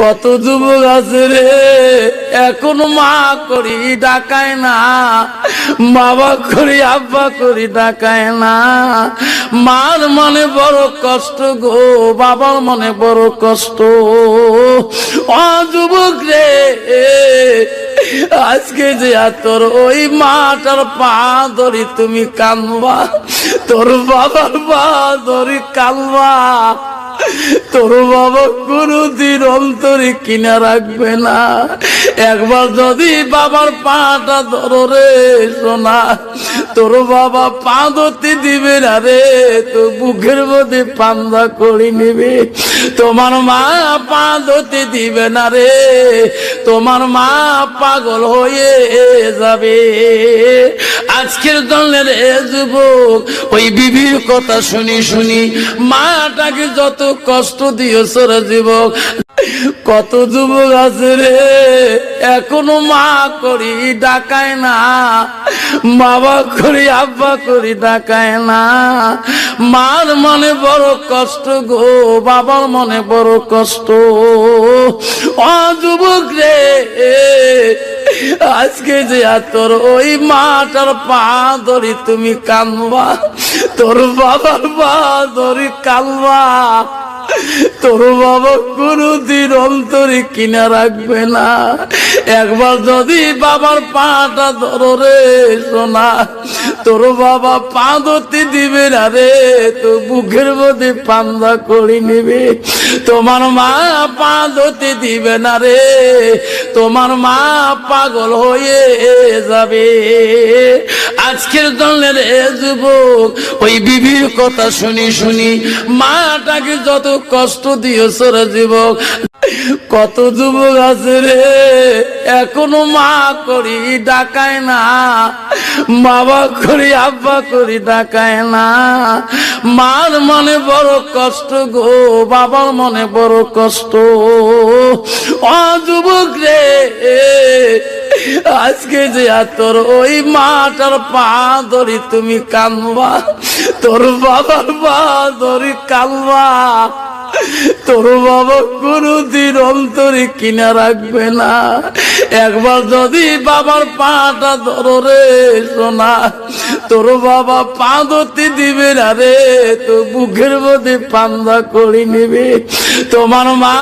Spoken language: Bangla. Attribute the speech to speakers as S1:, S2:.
S1: কত যুবক আছে রে? এখন মা করি ডাকায় না, বাবা করি, আব্বা করি ডাকায় না। মার মনে বড় কষ্ট গো, বাবার মনে বড় কষ্ট। অ যুবক রে, আজকে যে তোর ওই মাটার পা ধরি তুমি কানবা, তোর বাবার পা ধরি কানবা। তোর বাবা কোনদিন অন্তরে কিনা রাখবে না। একবার যদি বাবার পাটা ধরো রে সোনা, তোর বাবা পা ধরতে দিবে না রে, তো বুকের মধ্যে পান্দা করে নেবে। তোমার মা পা ধরতে দিবে না রে, তোমার মা পাগল হয়ে যাবে। আজকের দলের এ যুবক, ওই বিবির কথা শুনি শুনি মাটাকে যত কষ্ট দিয়েছ রে যুবক। কত যুবক আছে রে, এখনও মা করি ডাকায় না, বাবা করি, আব্বা করি ডাকায় না। মার মনে বড় কষ্ট গো, বাবার মনে বড় কষ্ট। অ যুবক রে আজকে যে তোর ওই মাটার পা ধরি তুমি কানবা তোর বাবার পা ধরি কানবা। তোর বাবা কোনদিন অন্তরে কিনা রাখবে না। একবার যদি বাবার পাটা ধরো রে সোনা, তোর বাবা পা ধরতে দিবে না রে, তো বুকের মধ্যে পান্দা করে নেবে। তোমার মা পা ধরতে দিবে না রে, তোমার মা পাগল হয়ে যাবে। আজকের দলের এ যুবক, ওই বিবির কথা শুনি শুনি মাটাকে যত কষ্ট দিয়েছ রে যুবক। কত যুবক আছে রে, এখনও মা করি ডাকায় না, বাবা করি, আব্বা করি ডাকায় না। মার মনে বড় কষ্ট গো, বাবার মনে বড় কষ্ট। অ যুবক রে আজকে যে তোর ওই মাটার পা ধরি তুমি কানবা, তোর বাবার পা ধরি কানবা, তোর বাবা কোনদিন অন্তরে কিনা রাখবে না। একবার যদি বাবার পাটা ধরো রে সোনা, তোর বাবা পা ধরতে দিবে না রে, তো বুকের মধ্যে পান্দা করে নেবে। তোমার মা